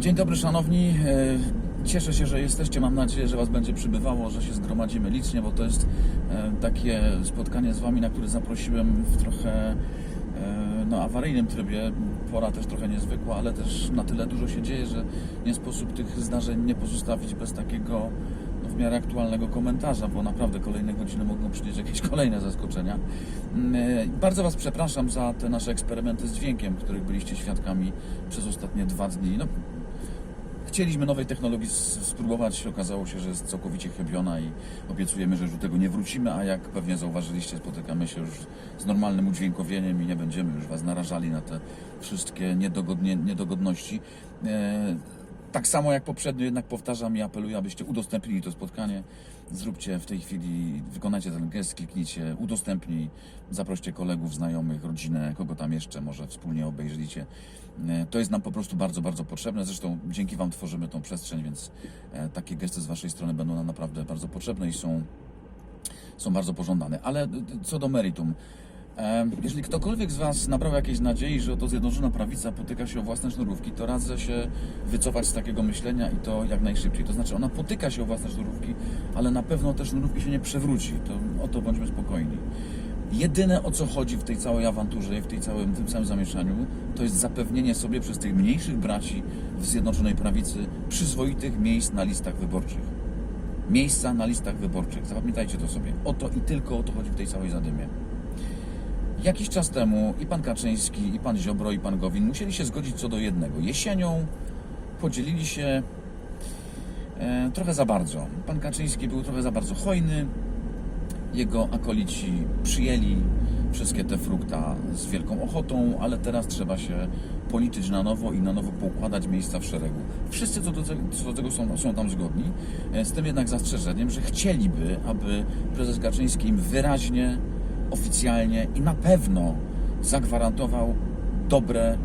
Dzień dobry, szanowni. E, Cieszę się, że jesteście. Mam nadzieję, że Was będzie przybywało, że się zgromadzimy licznie, bo to jest e, takie spotkanie z Wami, na które zaprosiłem w trochę e, no, awaryjnym trybie. Pora też trochę niezwykła, ale też na tyle dużo się dzieje, że nie sposób tych zdarzeń nie pozostawić bez takiego no, w miarę aktualnego komentarza, bo naprawdę kolejne godziny mogą przynieść jakieś kolejne zaskoczenia. Mm, Bardzo Was przepraszam za te nasze eksperymenty z dźwiękiem, których byliście świadkami przez ostatnie dwa dni. No, Chcieliśmy nowej technologii spróbować, okazało się, że jest całkowicie chybiona i obiecujemy, że już do tego nie wrócimy, a jak pewnie zauważyliście, spotykamy się już z normalnym udźwiękowieniem i nie będziemy już Was narażali na te wszystkie niedogodności. E, tak samo jak poprzednio jednak powtarzam i apeluję, abyście udostępnili to spotkanie. Zróbcie w tej chwili, wykonajcie ten gest, kliknijcie, udostępnij, zaproście kolegów, znajomych, rodzinę, kogo tam jeszcze może wspólnie obejrzycie. E, To jest nam po prostu bardzo, bardzo potrzebne. Zresztą dzięki Wam tworzymy tą przestrzeń, więc e, takie gesty z Waszej strony będą nam naprawdę bardzo potrzebne i są, są bardzo pożądane. Ale y, co do meritum. Jeżeli ktokolwiek z Was nabrał jakiejś nadziei, że oto Zjednoczona Prawica potyka się o własne sznurówki, to radzę się wycofać z takiego myślenia i to jak najszybciej. To znaczy, ona potyka się o własne sznurówki, ale na pewno te sznurówki się nie przewróci. To, o to bądźmy spokojni. Jedyne o co chodzi w tej całej awanturze i w tej całym, tym całym zamieszaniu, to jest zapewnienie sobie przez tych mniejszych braci w Zjednoczonej Prawicy przyzwoitych miejsc na listach wyborczych. Miejsca na listach wyborczych. Zapamiętajcie to sobie. O to i tylko o to chodzi w tej całej zadymie. Jakiś czas temu i pan Kaczyński, i pan Ziobro, i pan Gowin musieli się zgodzić co do jednego. Jesienią podzielili się e, trochę za bardzo. Pan Kaczyński był trochę za bardzo hojny, jego akolici przyjęli wszystkie te frukta z wielką ochotą, ale teraz trzeba się policzyć na nowo i na nowo poukładać miejsca w szeregu. Wszyscy co do tego, co do tego są, są tam zgodni, e, z tym jednak zastrzeżeniem, że chcieliby, aby prezes Kaczyński im wyraźnie, oficjalnie i na pewno zagwarantował dobre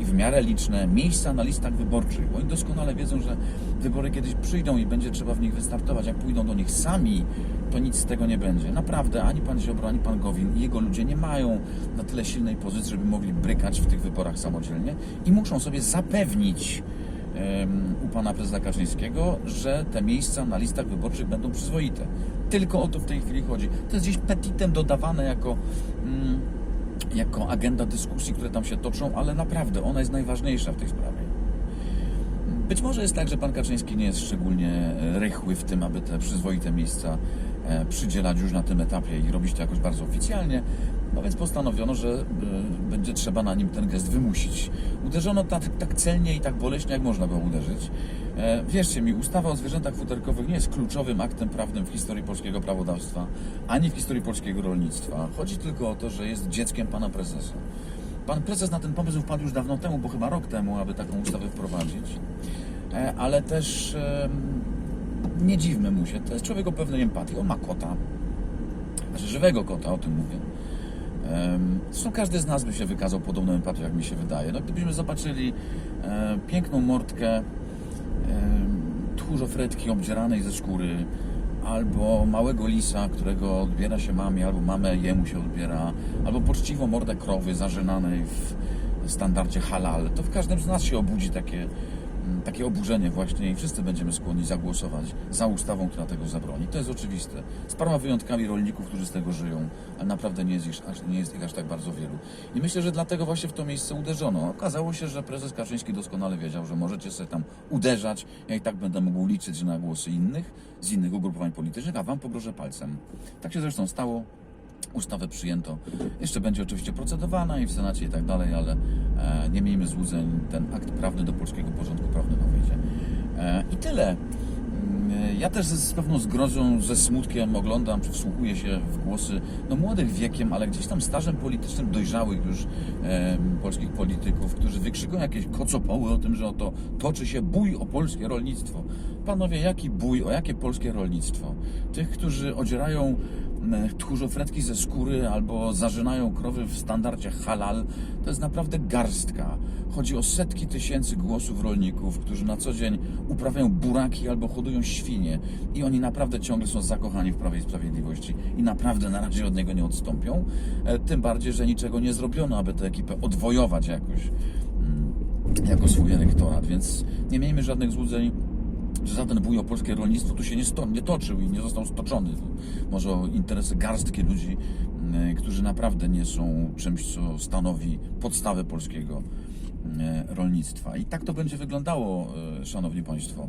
i w miarę liczne miejsca na listach wyborczych. Bo oni doskonale wiedzą, że wybory kiedyś przyjdą i będzie trzeba w nich wystartować. Jak pójdą do nich sami, to nic z tego nie będzie. Naprawdę, ani pan Ziobro, ani pan Gowin i jego ludzie nie mają na tyle silnej pozycji, żeby mogli brykać w tych wyborach samodzielnie i muszą sobie zapewnić u pana prezesa Kaczyńskiego, że te miejsca na listach wyborczych będą przyzwoite. Tylko o to w tej chwili chodzi. To jest gdzieś petitem dodawane jako... Mm, jako agenda dyskusji, które tam się toczą, ale naprawdę ona jest najważniejsza w tej sprawie. Być może jest tak, że pan Kaczyński nie jest szczególnie e, rychły w tym, aby te przyzwoite miejsca e, przydzielać już na tym etapie i robić to jakoś bardzo oficjalnie. No więc postanowiono, że e, będzie trzeba na nim ten gest wymusić. Uderzono tak, tak celnie i tak boleśnie, jak można było uderzyć. E, Wierzcie mi, ustawa o zwierzętach futerkowych nie jest kluczowym aktem prawnym w historii polskiego prawodawstwa, ani w historii polskiego rolnictwa. Chodzi tylko o to, że jest dzieckiem pana prezesa. Pan prezes na ten pomysł wpadł już dawno temu, bo chyba rok temu, aby taką ustawę wprowadzić. E, Ale też nie dziwmy mu się, to jest człowiek o pewnej empatii. On ma kota, znaczy żywego kota, o tym mówię. Zresztą każdy z nas by się wykazał podobną empatią, jak mi się wydaje. No, gdybyśmy zobaczyli e, piękną mordkę em, tchórzofretki obdzieranej ze skóry, albo małego lisa, którego odbiera się mamie, albo mamę jemu się odbiera, albo poczciwą mordę krowy zażynanej w standardzie halal, to w każdym z nas się obudzi takie, takie oburzenie właśnie i wszyscy będziemy skłonni zagłosować za ustawą, która tego zabroni. To jest oczywiste. Z paroma wyjątkami rolników, którzy z tego żyją, ale naprawdę nie jest, ich, aż- nie jest ich aż tak bardzo wielu. I myślę, że dlatego właśnie w to miejsce uderzono. Okazało się, że prezes Kaczyński doskonale wiedział, że możecie sobie tam uderzać, ja i tak będę mógł liczyć na głosy innych, z innych ugrupowań politycznych, a wam pogrożę palcem. Tak się zresztą stało. Ustawę przyjęto. Jeszcze będzie oczywiście procedowana i w Senacie i tak dalej, ale e, nie miejmy złudzeń, ten akt prawny do polskiego porządku prawnego wejdzie. E, I tyle. Mm, Ja też z pewną zgrozą, ze smutkiem oglądam, czy wsłuchuję się w głosy no, młodych wiekiem, ale gdzieś tam stażem politycznym dojrzałych już e, polskich polityków, którzy wykrzykują jakieś kocopoły o tym, że oto toczy się bój o polskie rolnictwo. Panowie, jaki bój, o jakie polskie rolnictwo? Tych, którzy odzierają tchórzofretki ze skóry albo zażynają krowy w standardzie halal, to jest naprawdę garstka. Chodzi o setki tysięcy głosów rolników, którzy na co dzień uprawiają buraki albo hodują świnie i oni naprawdę ciągle są zakochani w Prawie i Sprawiedliwości i naprawdę na razie od niego nie odstąpią. E, Tym bardziej, że niczego nie zrobiono, aby tę ekipę odwojować jakoś. Mm, jako swój elektorat, więc nie miejmy żadnych złudzeń, żaden bój o polskie rolnictwo tu się nie, sto, nie toczył i nie został stoczony. Może o interesy garstki ludzi, e, którzy naprawdę nie są czymś, co stanowi podstawę polskiego e, rolnictwa. I tak to będzie wyglądało, e, Szanowni Państwo.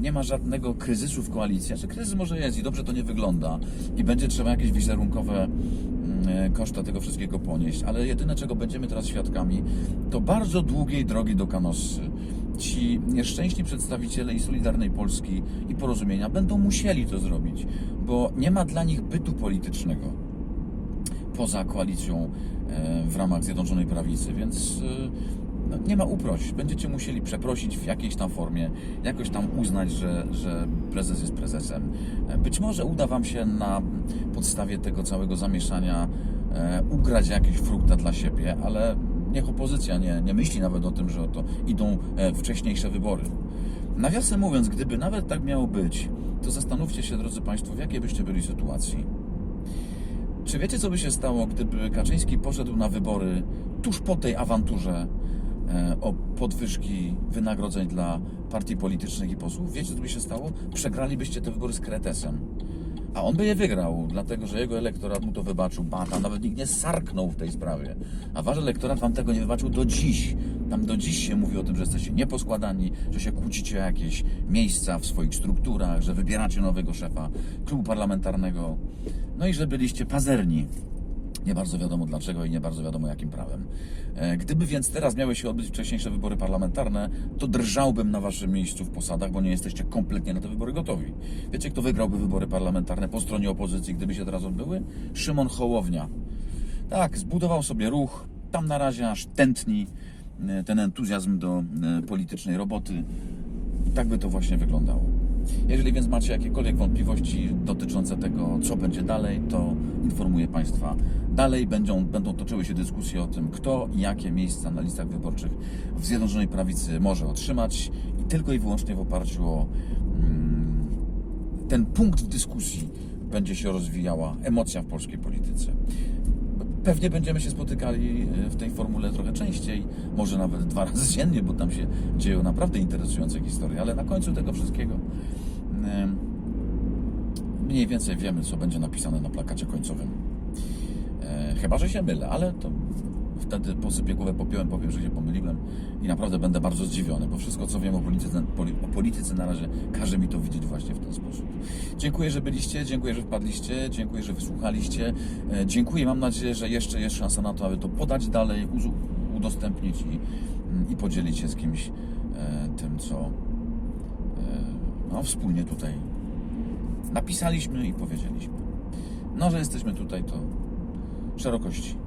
Nie ma żadnego kryzysu w koalicji. Znaczy, kryzys może jest i dobrze to nie wygląda. I będzie trzeba jakieś wizerunkowe mm, koszta tego wszystkiego ponieść. Ale jedyne, czego będziemy teraz świadkami, to bardzo długiej drogi do Kanossy. Ci nieszczęśni przedstawiciele i Solidarnej Polski i Porozumienia będą musieli to zrobić, bo nie ma dla nich bytu politycznego poza koalicją e, w ramach Zjednoczonej Prawicy, więc e, no, nie ma uproś. Będziecie musieli przeprosić w jakiejś tam formie, jakoś tam uznać, że, że prezes jest prezesem. E, Być może uda Wam się na podstawie tego całego zamieszania ugrać jakieś frukta dla siebie, ale niech opozycja nie, nie myśli nawet o tym, że to idą e, wcześniejsze wybory. Nawiasem mówiąc, gdyby nawet tak miało być, to zastanówcie się, drodzy Państwo, w jakiej byście byli sytuacji. Czy wiecie, co by się stało, gdyby Kaczyński poszedł na wybory tuż po tej awanturze e, o podwyżki wynagrodzeń dla partii politycznych i posłów? Wiecie, co by się stało? Przegralibyście te wybory z Kretesem. A on by je wygrał, dlatego że jego elektorat mu to wybaczył. Ba, tam nawet nikt nie sarknął w tej sprawie. A wasz elektorat wam tego nie wybaczył do dziś. Tam do dziś się mówi o tym, że jesteście nieposkładani, że się kłócicie jakieś miejsca w swoich strukturach, że wybieracie nowego szefa klubu parlamentarnego. No i że byliście pazerni. Nie bardzo wiadomo dlaczego i nie bardzo wiadomo jakim prawem. E, Gdyby więc teraz miały się odbyć wcześniejsze wybory parlamentarne, to drżałbym na waszym miejscu w posadach, bo nie jesteście kompletnie na te wybory gotowi. Wiecie, kto wygrałby wybory parlamentarne po stronie opozycji, gdyby się teraz odbyły? Szymon Hołownia. Tak, zbudował sobie ruch, tam na razie aż tętni e, ten entuzjazm do e, politycznej roboty. I tak by to właśnie wyglądało. Jeżeli więc macie jakiekolwiek wątpliwości dotyczące tego, co będzie dalej, to informuję Państwa. Dalej będą, będą toczyły się dyskusje o tym, kto i jakie miejsca na listach wyborczych w Zjednoczonej Prawicy może otrzymać i tylko i wyłącznie w oparciu o mm, ten punkt w dyskusji będzie się rozwijała emocja w polskiej polityce. Pewnie będziemy się spotykali e, w tej formule trochę częściej, może nawet dwa razy dziennie, bo tam się dzieją naprawdę interesujące historie, ale na końcu tego wszystkiego mniej więcej wiemy, co będzie napisane na plakacie końcowym. E, Chyba, że się mylę, ale to wtedy posypię głowę popiołem, powiem, że się pomyliłem i naprawdę będę bardzo zdziwiony, bo wszystko, co wiem o polityce, poli, o polityce na razie każe mi to widzieć właśnie w ten sposób. Dziękuję, że byliście, dziękuję, że wpadliście, dziękuję, że wysłuchaliście. E, Dziękuję, mam nadzieję, że jeszcze jest szansa na to, aby to podać dalej, udostępnić i, i podzielić się z kimś e, tym, co e, no, wspólnie tutaj napisaliśmy i powiedzieliśmy. No, że jesteśmy tutaj, to szerokości.